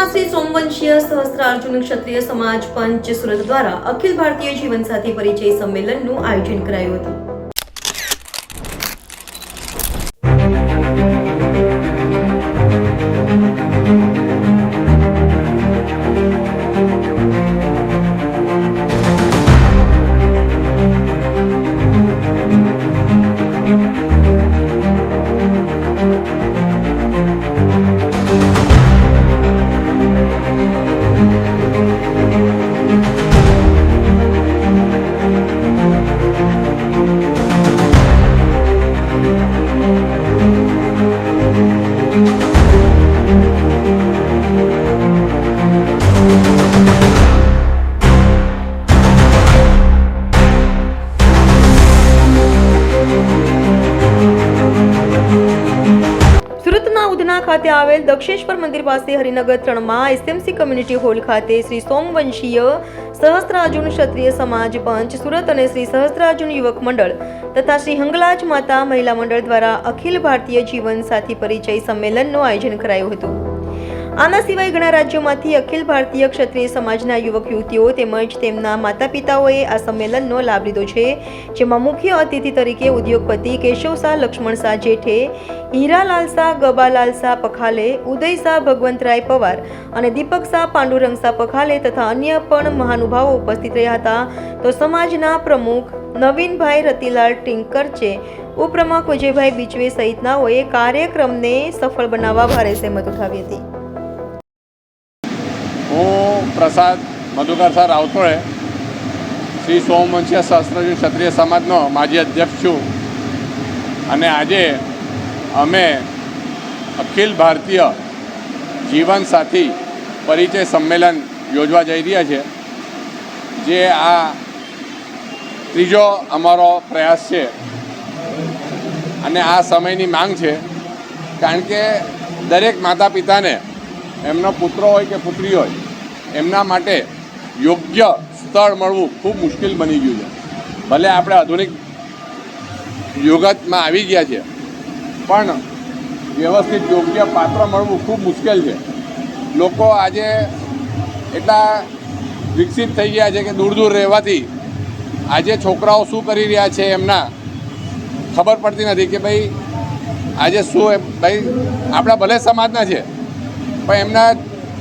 સુરતમાં શ્રી સોમવંશીય સહસ્ત્રાર્જુન ક્ષત્રિય સમાજ પંચ સુરત દ્વારા અખિલ ભારતીય જીવનસાથી પરિચય સંમેલનનું આયોજન કરાયું હતું. સુરતના ઉધના ખાતે આવેલ દક્ષેશ્વર મંદિર પાસે હરિનગર ત્રણમાં એસએમસી કમ્યુનિટી હોલ ખાતે શ્રી સોમવંશીય સહસ્ત્રાર્જુન ક્ષત્રિય સમાજ પંચ સુરત અને શ્રી સહસ્ત્રાર્જુન યુવક મંડળ તથા શ્રી હંગલાજ માતા મહિલા મંડળ દ્વારા અખિલ ભારતીય જીવન સાથી પરિચય સંમેલનનું આયોજન કરાયું હતું. આના સિવાય ઘણા રાજ્યોમાંથી અખિલ ભારતીય ક્ષત્રિય સમાજના યુવક યુવતીઓ તેમજ તેમના માતા પિતાઓએ આ સંમેલનનો લાભ લીધો છે, જેમાં મુખ્ય અતિથિ તરીકે ઉદ્યોગપતિ કેશવ શાહ, લક્ષ્મણ શાહ જેઠે, હીરાલાલ શાહ, ગબાલાલ શાહ પખાલે, ઉદય શાહ ભગવંતરાય પવાર અને દીપક શાહ, પાંડુરંગ શાહ પખાલે તથા અન્ય પણ મહાનુભાવો ઉપસ્થિત રહ્યા હતા. તો સમાજના પ્રમુખ નવીનભાઈ રતિલાલ ટિંકરચે ઉપપ્રમુખ વિજયભાઈ બિચવે સહિતનાઓએ કાર્યક્રમને સફળ બનાવવા ભારે સહેમત ઉઠાવી હતી. પ્રસાદ, મધુકર સર રાવતોળે શ્રી સોમવંશીય શાસ્ત્રજી ક્ષત્રિય સમાજનો માજી અધ્યક્ષ છું. અને આજે અમે અખિલ ભારતીય જીવનસાથી પરિચય સંમેલન યોજવા જઈ રહ્યા છે, જે આ ત્રીજો અમારો પ્રયાસ છે. અને આ સમયની માંગ છે, કારણ કે દરેક માતા પિતાને એમનો પુત્ર હોય કે પુત્રી હોય એમના માટે યોગ્ય સ્થળ મળવું ખૂબ મુશ્કેલ બની ગયું છે. ભલે આપણે આધુનિક યુગતમાં આવી ગયા છે, પણ વ્યવસ્થિત યોગ્ય પાત્ર મળવું ખૂબ મુશ્કેલ છે. લોકો આજે એટલા વિકસિત થઈ ગયા છે કે દૂર દૂર રહેવાથી આજે છોકરાઓ શું કરી રહ્યા છે એમના ખબર પડતી નથી કે ભાઈ આજે શું ભાઈ આપણા ભલે સમાજના છે, પણ એમના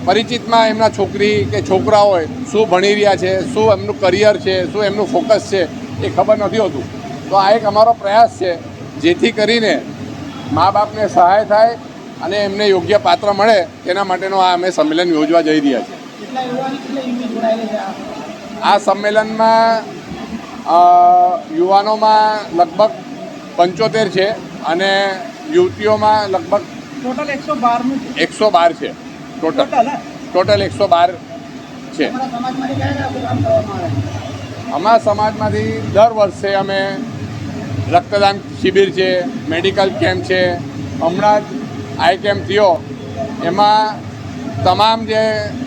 પરિચિતમાં એમના છોકરી કે છોકરા હોય શું ભણી રહ્યા છે શું એમનું કરિયર છે શું એમનું ફોકસ છે એ ખબર નથી હોતું. તો આ એક અમારો પ્રયાસ છે જેથી કરીને મા બાપને સહાય થાય અને એમને યોગ્ય પાત્ર મળે તેના માટેનો આ અમે સંમેલન યોજવા જઈ રહ્યા છીએ. આ? સંમેલનમાં યુવાનોમાં લગભગ પંચોતેર છે અને યુવતીઓમાં લગભગ ટોટલ એકસો બારનું એકસો બાર છે. ટોટલ ટોટલ એકસો બાર છે. અમારા સમાજમાંથી દર વર્ષે અમે રક્તદાન શિબિર છે, મેડિકલ કેમ્પ છે. હમણાં જ આઈ કેમ્પ થયો. એમાં તમામ જે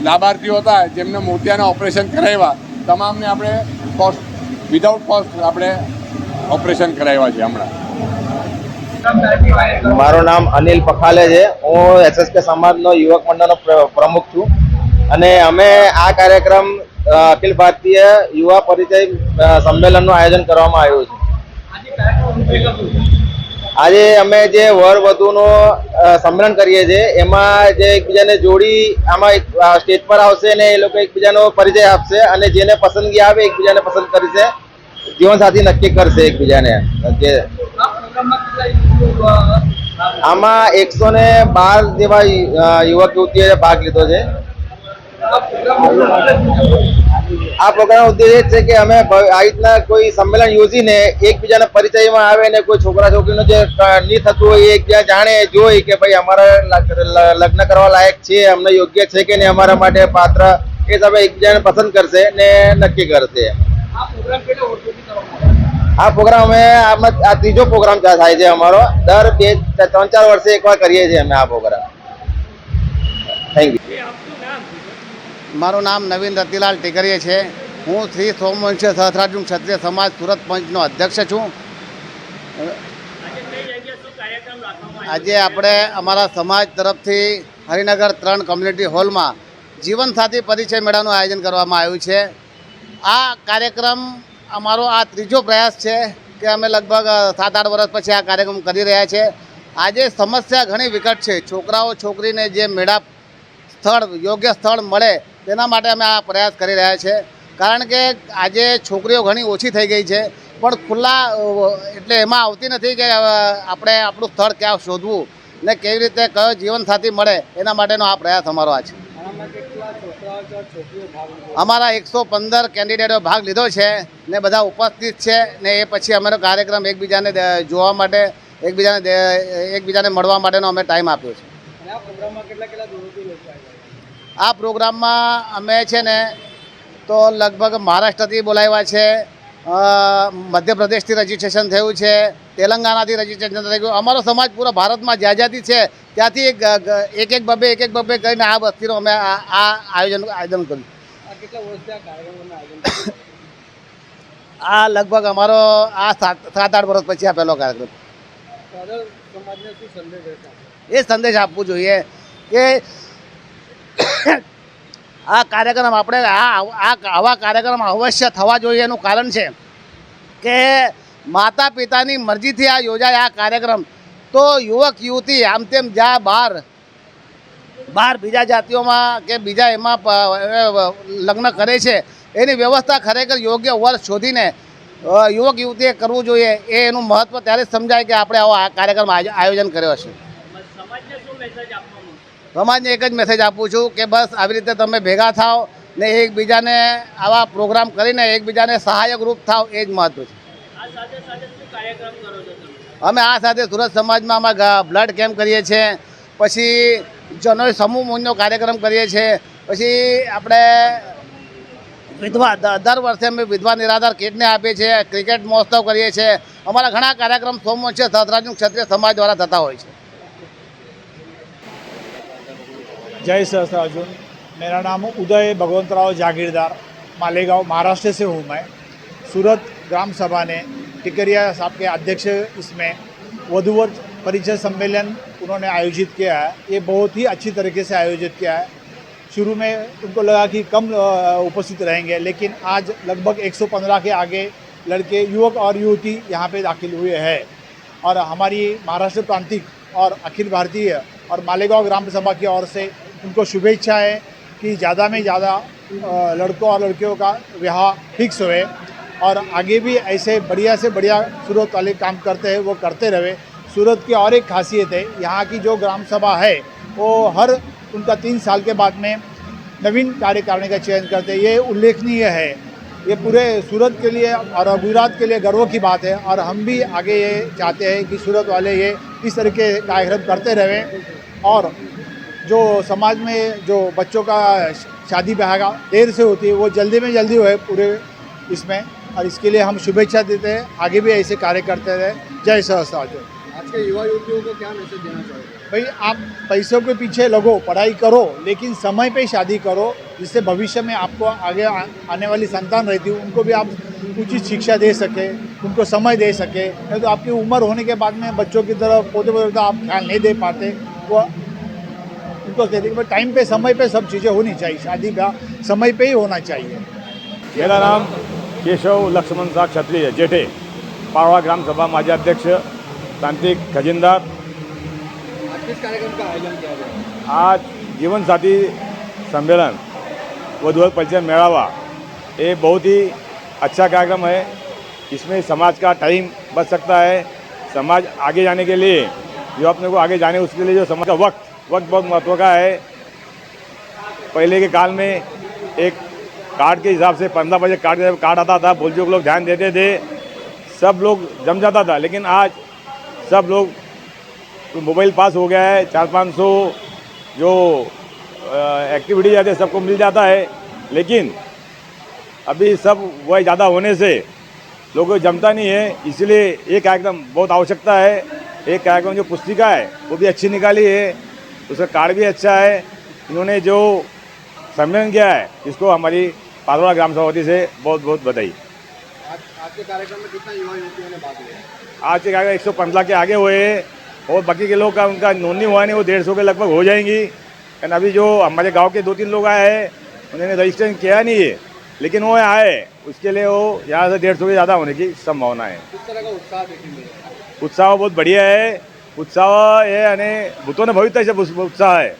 લાભાર્થીઓ હતા, જેમને મોતિયાના ઓપરેશન કરાવ્યા, તમામને આપણે કોસ્ટ વિધાઉટ કોસ્ટ આપણે ઓપરેશન કરાવ્યા છે હમણાં. મારું નામ અનિલ પખાલે છે. હું એસએસકે સમાજનો યુવક મંડળનો પ્રમુખ છું. અને અમે આ કાર્યક્રમ અખિલ ભારતીય યુવા પરિચય સંમેલનનું આયોજન કરવામાં આવ્યું છે. આજે અમે જે વર વધુનું સંમેલન કરીએ છીએ, એમાં જે એકબીજાને જોડી આમાં સ્ટેજ પર આવશે અને એ લોકો એકબીજાનો પરિચય આપશે અને જેને પસંદગી આવે એકબીજાને પસંદ કરશે. જીવનસાથી નક્કી કરશે એકબીજાને. જે આમાં એકસો ને બાર જેવા યુવક, યુવતીઓએ ભાગ લીધો છે. આ પ્રોગ્રામ ઉદ્દેશ એ છે કે અમે આ રીતના કોઈ સંમેલન યોજીને એકબીજાના પરિચયમાં આવે ને કોઈ છોકરા છોકરીનું જે નહીં થતું હોય એ ત્યાં જાણે જોઈ કે ભાઈ અમારા લગ્ન કરવા લાયક છે, અમને યોગ્ય છે કે નહીં અમારા માટે પાત્ર એ તમે એકબીજાને પસંદ કરશે ને નક્કી કરશે. અમે આમાં આ ત્રીજો પ્રોગ્રામ થાય છે અમારો. દર બે ત્રણ, ચાર વર્ષે એકવાર કરીએ છીએ અમે આ પ્રોગ્રામ થેન્ક યુ મારું નામ નવીન રતિલાલ ટીકરીએ છે. હું શ્રી સોમવંશ સહસ્રાર્જુન ક્ષત્રિય સમાજ સુરત પંચનો અધ્યક્ષ છું. આજે આપણે અમારા સમાજ તરફથી હરિનગર ત્રણ કોમ્યુનિટી હોલમાં જીવનસાથી પરિચય મેળાનું આયોજન કરવામાં આવ્યું છે. આ કાર્યક્રમ અમારો આ ત્રીજો પ્રયાસ છે કે અમે લગભગ સાત આઠ વર્ષ પછી આ કાર્યક્રમ કરી રહ્યા છે. આજે સમસ્યા ઘણી વિકટ છે. છોકરાઓ, છોકરીને જે મેળા સ્થળ, યોગ્ય સ્થળ મળે તેના માટે અમે આ પ્રયાસ કરી રહ્યા છે. કારણ કે આજે છોકરીઓ ઘણી ઓછી થઈ ગઈ છે. પણ ખુલ્લા એટલે એમાં આવતી નથી કે આપણે આપણું સ્થળ ક્યાં શોધવું ને કેવી રીતે કયો જીવનસાથી મળે એના માટેનો આ પ્રયાસ અમારો આ છે. અમારા એકસો પંદર કેન્ડિડેટો ભાગ લીધો છે ને બધા ઉપસ્થિત છે ને એ પછી અમારો કાર્યક્રમ એકબીજાને જોવા માટે એકબીજાને એકબીજાને મળવા માટેનો અમે ટાઈમ આપ્યો છે. આ પ્રોગ્રામમાં અમે છે ને તો લગભગ મહારાષ્ટ્રથી બોલાવ્યા છે મધ્યપ્રદેશથી રજીસ્ટ્રેશન થયું છે તેલંગાણાથી રજીસ્ટ્રેશન થઈ ગયું અમારો સમાજ પૂરા ભારતમાં જ્યાં જ્યાંથી છે. ત્યાંથી એક એક બબે એક એક બબે કરીને આ વસ્તીનું અમે આ આયોજન આયોજન કર્યું. આ લગભગ અમારો આ સાત આઠ વર્ષ પછી આ પહેલો કાર્યક્રમ. એ સંદેશ આપવું જોઈએ કે આ કાર્યક્રમ આપણે આ આ આવા કાર્યક્રમ અવશ્ય થવા જોઈએ એનું કારણ છે કે માતા પિતાની મરજીથી આ યોજાય આ કાર્યક્રમ. તો યુવક, યુવતી આમ તેમ જા બહાર બહાર બીજા જાતિઓમાં કે બીજા એમાં લગ્ન કરે છે. એની વ્યવસ્થા ખરેખર યોગ્ય વર્ષ શોધીને યુવક, યુવતીએ કરવું જોઈએ. એ એનું મહત્ત્વ ત્યારે સમજાય કે આપણે આવો કાર્યક્રમ આયોજન કર્યો છે સમાજને એક જ મેસેજ આપું છું કે બસ આવી રીતે તમે ભેગા થાઓ ને એકબીજાને આવા પ્રોગ્રામ કરીને એકબીજાને સહાયક રૂપ થાવ એ જ મહત્વ છે. અમે આ સાથે સુરત સમાજમાં આમાં બ્લડ કેમ્પ કરીએ છીએ પછી જનોઈ સમૂહ મૂંજનો કાર્યક્રમ કરીએ છીએ પછી આપણે વિધવા દ- દર વર્ષે અમે વિધવા નિરાધાર કીટને આપીએ છીએ ક્રિકેટ મહોત્સવ કરીએ છીએ અમારા ઘણા કાર્યક્રમ સોમવંશી સહસ્રાજનું ક્ષત્રિય સમાજ દ્વારા થતા હોય છે जय सहस्त्र अर्जुन मेरा नाम उदय भगवंत राव जागीरदार मालेगांव महाराष्ट्र से हूँ मैं सूरत ग्राम सभा ने टिकरिया साहब के अध्यक्ष इसमें वधुवर परिचय सम्मेलन उन्होंने आयोजित किया है। ये बहुत ही अच्छी तरीके से आयोजित किया है। शुरू में उनको लगा कि कम उपस्थित रहेंगे, लेकिन आज लगभग 115 के आगे लड़के, युवक और युवती यहाँ पे दाखिल हुए हैं। और हमारी महाराष्ट्र प्रांतिक और अखिल भारतीय और मालेगांव ग्राम सभा की ओर से उनको शुभेच्छाएँ कि ज़्यादा में ज़्यादा लड़कों और लड़कियों का विवाह फिक्स हुए और आगे भी ऐसे बढ़िया से बढ़िया सूरत वाले काम करते हैं, वो करते रहे। सूरत की और एक खासियत है, यहाँ की जो ग्राम सभा है, वो हर उनका तीन साल के बाद में नवीन कार्यकारिणी का चयन करते हैं। ये उल्लेखनीय है। ये पूरे सूरत के लिए और गुजरात के लिए गर्व की बात है और हम भी आगे ये चाहते हैं कि सूरत वाले ये इस तरह के कार्यक्रम करते रहें और जो समाज में जो बच्चों का शादी ब्याह देर से होती है, वो जल्दी में जल्दी हो पूरे इसमें। और इसके लिए हम शुभेच्छा देते हैं। आगे भी ऐसे कार्य करते रहे। जय सहस्त्र आज के युवा युवतियों को क्या मैसेज देना चाहिए भाई आप पैसों के पीछे लगो पढ़ाई करो लेकिन समय पे शादी करो जिससे भविष्य में आपको आगे आ, आने वाली संतान रहती है। उनको भी आप उचित शिक्षा दे सके उनको समय दे सके। नहीं तो आपकी उम्र होने के बाद में बच्चों की तरफ़ पोते पोते आप ख्याल नहीं दे पाते। वो उनको दे देंगे टाइम पे समय पे सब चीज़ें होनी चाहिए। शादी का समय पे ही होना चाहिए। मेरा नाम केशव लक्ष्मण साह क्षत्रिय, जेठे, पारवा ग्राम सभा माजी अध्यक्ष, तांत्रिक खजिनदार। आज जीवन साथी सम्मेलन वधुवर परिचय मेड़ावा ये बहुत ही अच्छा कार्यक्रम है इसमें समाज का टाइम बच सकता है, समाज आगे जाने के लिए, जो अपने को आगे जाने उसके लिए जो समाज का वक्त वक्त बहुत महत्व का है। पहले के काल में एक कार्ड के हिसाब से पंद्रह बजे कार्ड कार्ड आता था बुज़ुर्ग लोग ध्यान देते थे, सब लोग जम जाता था। लेकिन आज सब लोग तो मोबाइल पास हो गया है, चार पाँच सौ जो एक्टिविटी जाते हैं, सबको मिल जाता है। लेकिन अभी सब वह ज़्यादा होने से लोगों जमता नहीं है। इसलिए एक कार्यक्रम बहुत आवश्यकता है। एक कार्यक्रम जो पुस्तिका है, वो भी अच्छी निकाली है। उसका कार्ड भी अच्छा है। इन्होंने जो सम्मेलन किया है, इसको हमारी पालवाड़ा ग्राम सभापति से बहुत बहुत बधाई आज आज के कार्यक्रम में कितना युवा युवतियों ने भाग लिया आज के कार्यक्रम एक सौ पंद्रह के आगे हुए हैं और बाकी के लोग का उनका नोनी हुआ नहीं वो डेढ़ सौ के लगभग हो जाएंगी एंड अभी जो हमारे गांव के दो तीन लोग आए हैं उन्होंने रजिस्ट्रेशन किया नहीं है लेकिन वो आए उसके लिए वो यहाँ से डेढ़ सौ के ज़्यादा होने की संभावना है किस तरह का उत्साह देखने मिला उत्साह बहुत बढ़िया है उत्साह ये यानी भूतों ने भविष्य से उत्साह है